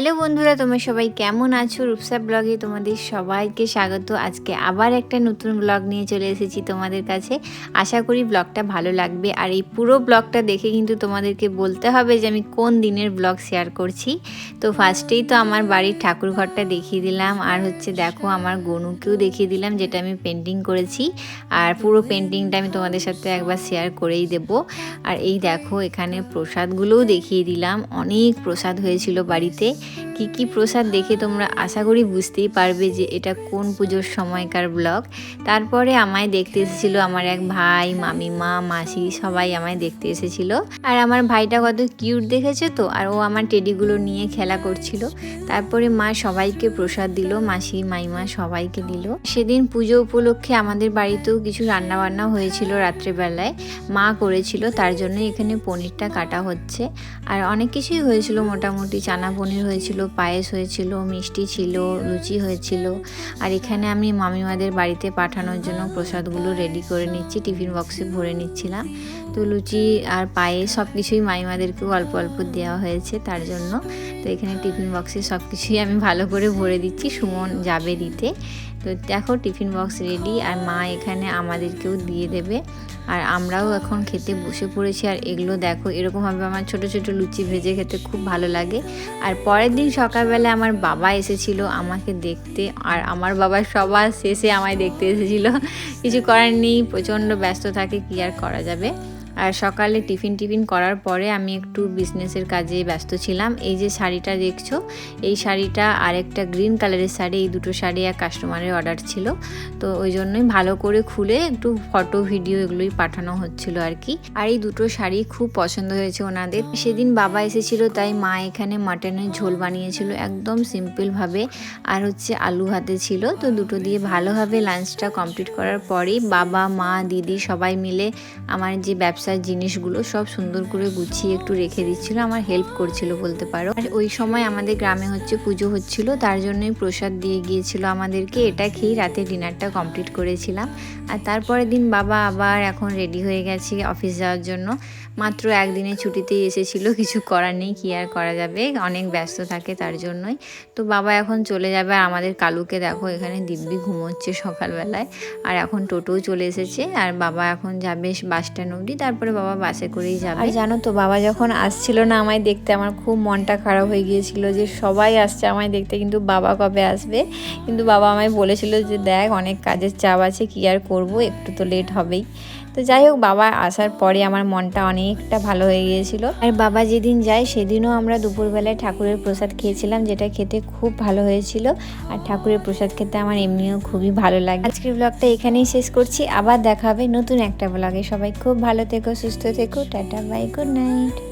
Hello বন্ধুরা, তোমরা সবাই কেমন আছো? রূপসা ব্লগে তোমাদের সবাইকে স্বাগত। আজকে আবার একটা নতুন ব্লগ নিয়ে চলে এসেছি তোমাদের কাছে। আশা করি ব্লগটা ভালো লাগবে। আর এই পুরো ব্লগটা দেখে কিন্তু তোমাদেরকে বলতে হবে যে আমি কোন দিনের ব্লগ শেয়ার করছি। তো ফার্স্টেই তো আমার বাড়ির ঠাকুর ঘরটা দেখিয়ে দিলাম। আর হচ্ছে দেখো, আমার গনুকেও দেখিয়ে দিলাম, যেটা আমি পেন্টিং করেছি। আর পুরো পেন্টিংটা আমি তোমাদের সাথে একবার শেয়ার করেই দেব। আর এই দেখো, এখানে প্রসাদগুলোও দেখিয়ে দিলাম। অনেক প্রসাদ হয়েছিল বাড়িতে। কি কি প্রসাদ দেখে তোমরা আশা করি বুঝতেই পারবে যে এটা কোন পুজোর সময়কার ব্লগ। তারপরে আমায় দেখতে এসেছিল আমার এক ভাই, মামিমা, মাসি সবাই আমায় দেখতে এসেছিল। আর আমার ভাইটা কত কিউট দেখেছে তো, আর ও আমার টেডিগুলো নিয়ে খেলা করছিল। তারপরে মা সবাইকে প্রসাদ দিল, মাসি মাইমা সবাইকে দিল। সেদিন পুজো উপলক্ষে আমাদের বাড়িতেও কিছু রান্না বান্না হয়েছিল রাত্রেবেলায়। মা করেছিল, তার জন্য এখানে পনিরটা কাটা হচ্ছে। আর অনেক কিছুই হয়েছিল মোটামুটি, চানা পনির হয়েছিল পায়েস হয়েছিল, মিষ্টি ছিল, লুচি হয়েছিল। আর এখানে আমি মামিমাদের বাড়িতে পাঠানোর জন্য প্রসাদগুলো রেডি করে নিচ্ছি টিফিন বক্সে ভরে নিচ্ছিলাম। তো লুচি আর পায়েস সব কিছুই মামিমাদেরকেও অল্প অল্প দেওয়া হয়েছে তার জন্য। তো এখানে টিফিন বক্সে সব কিছুই আমি ভালো করে ভরে দিচ্ছি, সুমন যাবে দিতে। তো দেখো টিফিন বক্স রেডি আর মা এখানে আমাদেরকেও দিয়ে দেবে। আর আমরাও এখন খেতে বসে পড়েছি। আর এগুলো দেখো, এরকমভাবে আমার ছোট ছোট লুচি ভেজে খেতে খুব ভালো লাগে। আর পরের দিন সকালবেলা আমার বাবা এসেছিল আমাকে দেখতে। আর আমার বাবা সবার শেষে আমায় দেখতে এসেছিল। কিছু করার নেই, প্রচণ্ড ব্যস্ত থাকে, কি আর করা যাবে? আর সকালে টিফিন টিফিন করার পরে আমি একটু বিজনেসের কাজে ব্যস্ত ছিলাম। এই যে শাড়িটা দেখছ, এই শাড়িটা আর একটা গ্রিন কালারের শাড়ি, এই দুটো শাড়ি এক কাস্টমারের অর্ডার ছিল। তো ওই জন্যই ভালো করে খুলে একটু ফটো ভিডিও এগুলোই পাঠানো হচ্ছিল আর কি। আর এই দুটো শাড়ি খুব পছন্দ হয়েছে ওনাদের। সেদিন বাবা এসেছিল, তাই মা এখানে মাটনের ঝোল বানিয়েছিল একদম সিম্পলভাবে আর হচ্ছে আলু হাতে ছিল, তো দুটো দিয়ে ভালোভাবে লাঞ্চটা কমপ্লিট করার পরেই বাবা, মা, দিদি সবাই মিলে আমার যে ব্যবসা ব্যবসার জিনিসগুলো সব সুন্দর করে গুছিয়ে একটু রেখে দিচ্ছিল, আমার হেল্প করছিল বলতে পারো। আর ওই সময় আমাদের গ্রামে হচ্ছে পুজো হচ্ছিল, তার জন্যই প্রসাদ দিয়ে গিয়েছিল আমাদেরকে, এটা খেয়েই রাতে ডিনারটা কমপ্লিট করেছিলাম। আর তারপরের দিন বাবা আবার এখন রেডি হয়ে গেছে অফিস যাওয়ার জন্য। মাত্র একদিনের ছুটিতেই এসেছিল, কিছু করার নেই, কী আর করা যাবে? অনেক ব্যস্ত থাকে তার জন্যই। তো বাবা এখন চলে যাবে, আর আমাদের কালুকে দেখো এখানে দিব্যি ঘুমোচ্ছে সকালবেলায়। আর এখন টোটোও চলে এসেছে, আর বাবা এখন যাবে বাস স্ট্যান্ড অবধি তারপরে বাবা বাসে করেই যাবে। আর জানো তো বাবা যখন আসছিল না আমায় দেখতে আমার খুব মনটা খারাপ হয়ে গিয়েছিল যে সবাই আসছে আমায় দেখতে কিন্তু বাবা কবে আসবে? কিন্তু বাবা আমায় বলেছিল যে দেখ অনেক কাজের চাপ আছে কি আর করব? একটু তো লেট হবেই। তো যাই হোক, বাবা আসার পরে আমার মনটা অনেকটা ভালো হয়ে গিয়েছিল। আর বাবা যেদিন যায়, সেদিনও আমরা দুপুরবেলায় ঠাকুরের প্রসাদ খেয়েছিলাম, যেটা খেতে খুব ভালো হয়েছিল। আর ঠাকুরের প্রসাদ খেতে আমার এমনিও খুবই ভালো লাগে। আজকের ব্লগটা এখানেই শেষ করছি। আবার দেখা হবে নতুন একটা ব্লগে। সবাই খুব ভালো থেকো, সুস্থ থেকো। Tata bye good night